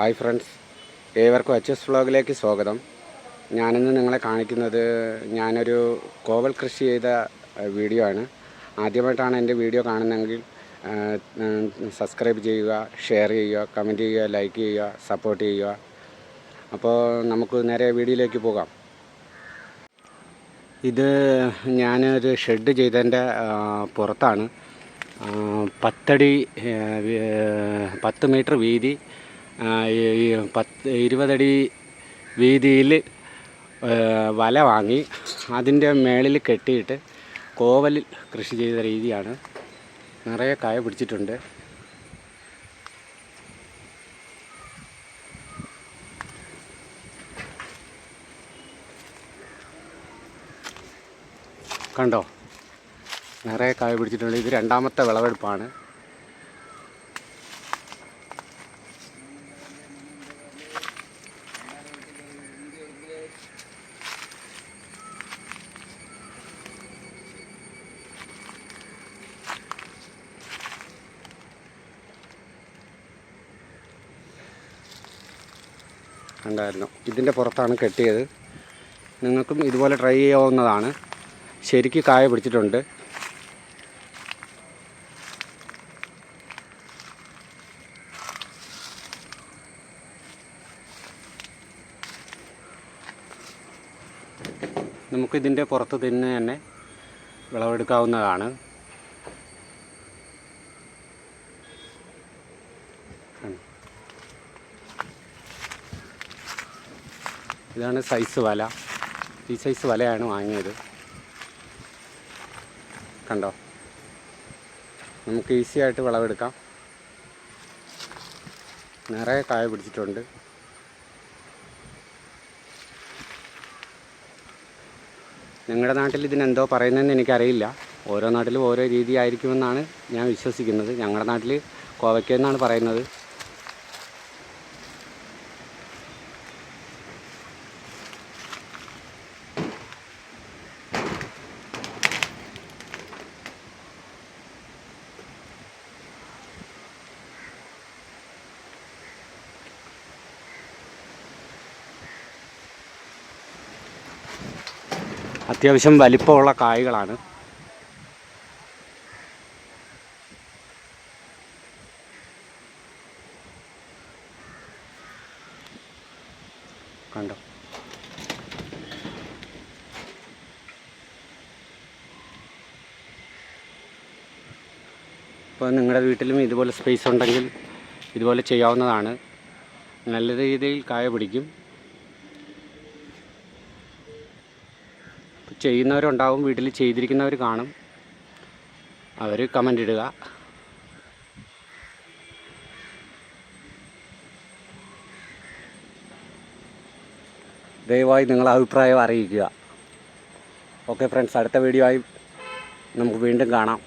Hi friends. ഏവർക്കും H S വ്ളോഗിലേക്ക് സ്വാഗതം. ഞാനിന്ന് നിങ്ങളെ കാണിക്കുന്നത് ഞാനൊരു കോവൽ കൃഷി ചെയ്ത വീഡിയോ ആണ്. ആദ്യമായിട്ടാണ് എന്റെ വീഡിയോ കാണുന്നതെങ്കിൽ സബ്സ്ക്രൈബ് ചെയ്യുക ഷെയർ ചെയ്യുക കമന്റ് ചെയ്യുക ലൈക്ക് ചെയ്യുക സപ്പോർട്ട് ചെയ്യുക. അപ്പോൾ നമുക്ക് നേരെ വീഡിയോയിലേക്ക് പോകാം. ഇത് ഞാനൊരു ഷെഡ് ചെയ്തതിന്റെ പുറത്താണ്. പത്തടി പത്ത് മീറ്റർ വീതി പത്ത് ഇരുപതടി വീതിയിൽ വല വാങ്ങി അതിന്റെ മേളിൽ കെട്ടിയിട്ട് കോവലിൽ കൃഷി ചെയ്ത രീതിയാണ്. നിറയെ കായ പിടിച്ചിട്ടുണ്ട്. കണ്ടോ? നിറയെ കായ പിടിച്ചിട്ടുണ്ട്. ഇത് രണ്ടാമത്തെ വിളവെടുപ്പാണ്. ഉണ്ടായിരുന്നു ഇതിന്റെ പുറത്താണ് കെട്ടിയത്. നിങ്ങൾക്കും ഇതുപോലെ ട്രൈ ചെയ്യാവുന്നതാണ്. ശരിക്ക് കായ പിടിച്ചിട്ടുണ്ട്. നമുക്കിതിന്റെ പുറത്ത് തന്നെ തന്നെ വിളവെടുക്കാവുന്നതാണ്. കണ്ടോ? ഇതാണ് സൈസ് വല. ഈ സൈസ് വലയാണ് വാങ്ങിയത്. കണ്ടോ? നമുക്ക് ഈസി ആയിട്ട് വിളവെടുക്കാം. നിറയെ കായ പിടിച്ചിട്ടുണ്ട്. നിങ്ങളുടെ നാട്ടിൽ ഇതിനെന്തോ പറയുന്നതെന്ന് എനിക്കറിയില്ല. ഓരോ നാട്ടിലും ഓരോ രീതി ആയിരിക്കുമെന്നാണ് ഞാൻ വിശ്വസിക്കുന്നത്. ഞങ്ങളുടെ നാട്ടിൽ കോവയ്ക്ക എന്നാണ് പറയുന്നത്. അത്യാവശ്യം വലിപ്പമുള്ള കായ്കളാണ്. കണ്ടോ? ഇപ്പോൾ നിങ്ങളുടെ വീട്ടിലും ഇതുപോലെ സ്പേസ് ഉണ്ടെങ്കിൽ ഇതുപോലെ ചെയ്യാവുന്നതാണ്. നല്ല രീതിയിൽ കായ പിടിക്കും. ചെയ്യുന്നവരുണ്ടാവും വീട്ടിൽ ചെയ്തിരിക്കുന്നവർ കാണും. അവർ കമന്റ് ഇടുക. ദയവായി നിങ്ങളെ അഭിപ്രായം അറിയിക്കുക. ഓക്കെ ഫ്രണ്ട്സ് അടുത്ത വീഡിയോ ആയി നമുക്ക് വീണ്ടും കാണാം.